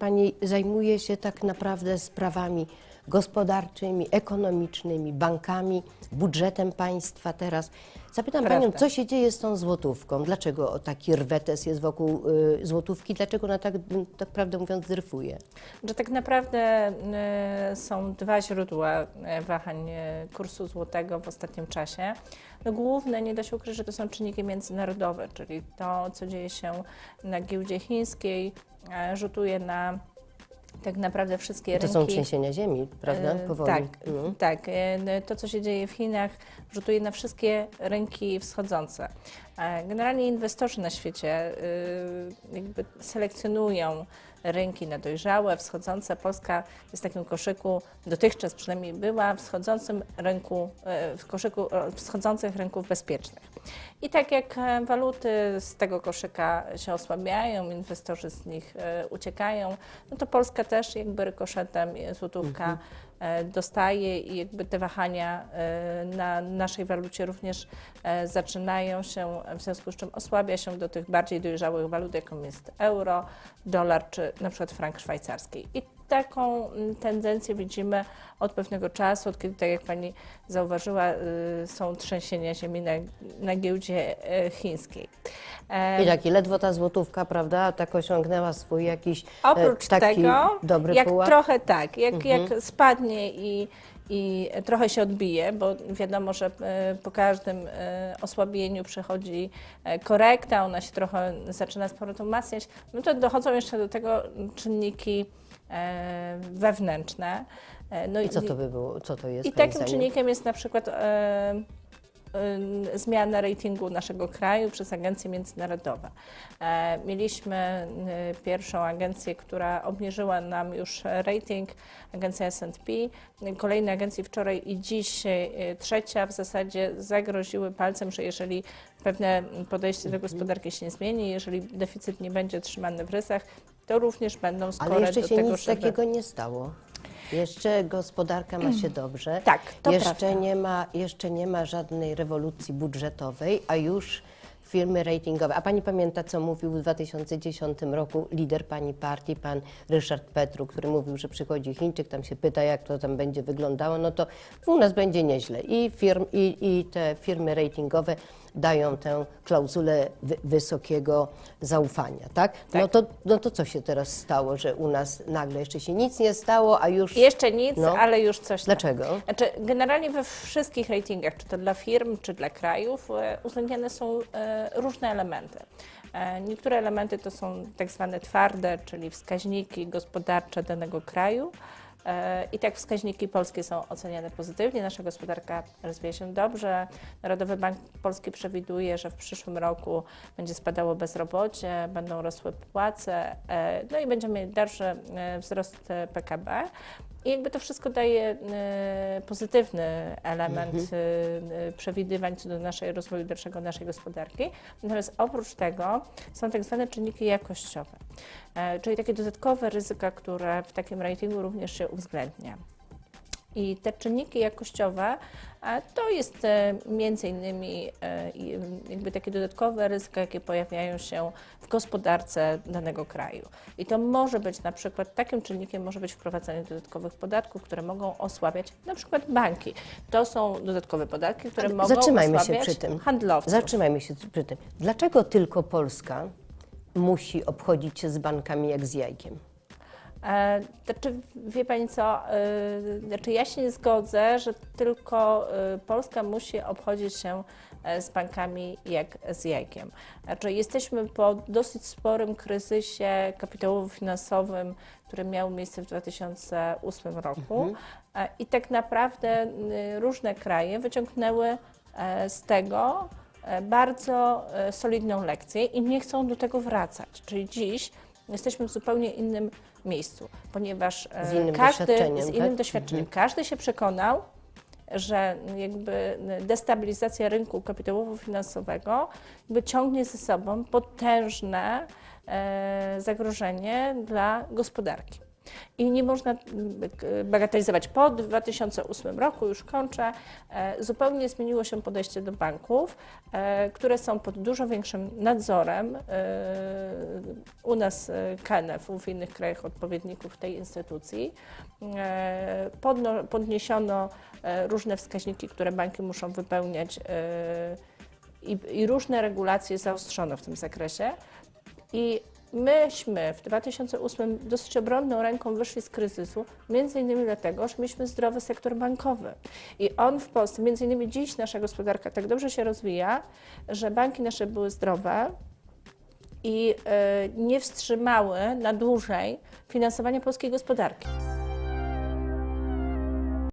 Pani zajmuje się tak naprawdę sprawami gospodarczymi, ekonomicznymi, bankami, budżetem państwa teraz. Zapytam Prawda. Panią, co się dzieje z tą złotówką? Dlaczego taki rwetes jest wokół y, złotówki? Dlaczego ona tak, tak prawdę mówiąc dryfuje? Że tak naprawdę e, są dwa źródła e, wahań e, kursu złotego w ostatnim czasie. No, główne, nie da się ukryć, że to są czynniki międzynarodowe, czyli to, co dzieje się na giełdzie chińskiej, e, rzutuje na tak naprawdę wszystkie To rynki. są trzęsienia ziemi, prawda? E, Powoli. Tak, Mhm. tak. E, n- To, co się dzieje w Chinach, rzutuje na wszystkie rynki wschodzące. Generalnie inwestorzy na świecie jakby selekcjonują rynki na dojrzałe, wschodzące. Polska jest w takim koszyku, dotychczas przynajmniej była, wschodzącym rynku, e, w koszyku e, wschodzących rynków bezpiecznych. I tak jak e, waluty z tego koszyka się osłabiają, inwestorzy z nich e, uciekają, no to Polska też jakby rykoszetem złotówka e, dostaje i jakby te wahania na naszej walucie również zaczynają się, w związku z czym osłabia się do tych bardziej dojrzałych walut, jaką jest euro, dolar czy na przykład frank szwajcarski. I taką mm, tendencję widzimy od pewnego czasu, od kiedy, tak jak Pani zauważyła, y, są trzęsienia ziemi na, na giełdzie e, chińskiej. I taki ledwo ta złotówka, prawda, tak osiągnęła swój jakiś e, Oprócz taki tego, dobry jak pułap. trochę tak, jak, Mhm. jak spadnie i, i trochę się odbije, bo wiadomo, że e, po każdym e, osłabieniu przychodzi e, korekta, ona się trochę zaczyna z powrotem umacniać, no to dochodzą jeszcze do tego czynniki wewnętrzne. No I co to by było? Co to jest? i takim czynnikiem jest na przykład zmiana ratingu naszego kraju przez agencje międzynarodowe. E, mieliśmy e, pierwszą agencję, która obniżyła nam już rating, agencja S&P. Kolejne agencje wczoraj i dziś, e, trzecia w zasadzie zagroziły palcem, że jeżeli pewne podejście do gospodarki się nie zmieni, jeżeli deficyt nie będzie trzymany w rysach, to również będą skore Ale jeszcze do się tego, nic żeby... takiego nie stało. Jeszcze gospodarka ma się dobrze. Tak, to jeszcze prawda. nie ma, jeszcze nie ma żadnej rewolucji budżetowej, a już firmy ratingowe. A pani pamięta, co mówił w 2010 roku lider pani partii, pan Ryszard Petru, który mówił, że przychodzi Chińczyk, tam się pyta, jak to tam będzie wyglądało, no to u nas będzie nieźle. I, firm, i, i te firmy ratingowe dają tę klauzulę wy, wysokiego zaufania, tak? No, to, no to co się teraz stało, że u nas nagle jeszcze się nic nie stało, a już... Jeszcze nic, No. ale już coś tam. Dlaczego? Znaczy, generalnie we wszystkich ratingach, czy to dla firm, czy dla krajów, e, uwzględniane są e, różne elementy. E, Niektóre elementy to są tak zwane twarde, czyli wskaźniki gospodarcze danego kraju. E, I tak wskaźniki polskie są oceniane pozytywnie. Nasza gospodarka rozwija się dobrze. Narodowy Bank Polski przewiduje, że w przyszłym roku będzie spadało bezrobocie, będą rosły płace, e, no i będziemy dalszy wzrost PKB. I jakby to wszystko daje e, pozytywny element e, e, przewidywań co do naszej rozwoju dalszego naszej gospodarki. Natomiast oprócz tego są tak zwane czynniki jakościowe, e, czyli takie dodatkowe ryzyka, które w takim ratingu również się uwzględnia. I te czynniki jakościowe to jest e, między innymi e, i, m, jakby takie dodatkowe ryzyka, jakie pojawiają się w gospodarce danego kraju. I to może być na przykład, takim czynnikiem może być wprowadzanie dodatkowych podatków, które mogą osłabiać na przykład banki. To są dodatkowe podatki, które mogą Zatrzymajmy się osłabiać przy tym. handlowców. Zatrzymajmy się przy tym. Dlaczego tylko Polska musi obchodzić się z bankami jak z jajkiem? E, Znaczy, wie Pani co, e, znaczy ja się nie zgodzę, że tylko e, Polska musi obchodzić się z bankami jak z jajkiem. Znaczy, jesteśmy po dosyć sporym kryzysie kapitałowo-finansowym, który miał miejsce w 2008 roku E, i tak naprawdę różne kraje wyciągnęły z tego bardzo solidną lekcję i nie chcą do tego wracać. Czyli dziś jesteśmy w zupełnie innym miejscu, ponieważ e, Z innym każdy doświadczeniem, z innym tak? doświadczeniem, każdy się przekonał, że jakby destabilizacja rynku kapitałowo-finansowego jakby ciągnie ze sobą potężne e, zagrożenie dla gospodarki. I nie można mm, bagatelizować. Po 2008 roku, już kończę, e, zupełnie zmieniło się podejście do banków, e, które są pod dużo większym nadzorem. e, U nas e, KNF, w innych krajach odpowiedników tej instytucji. Podniesiono różne wskaźniki, które banki muszą wypełniać i, i różne regulacje zaostrzono w tym zakresie. I myśmy w 2008 dosyć obronną ręką wyszli z kryzysu, między innymi dlatego, że mieliśmy zdrowy sektor bankowy. I on w Polsce, między innymi dziś nasza gospodarka tak dobrze się rozwija, że banki nasze były zdrowe i e, nie wstrzymały na dłużej finansowania polskiej gospodarki.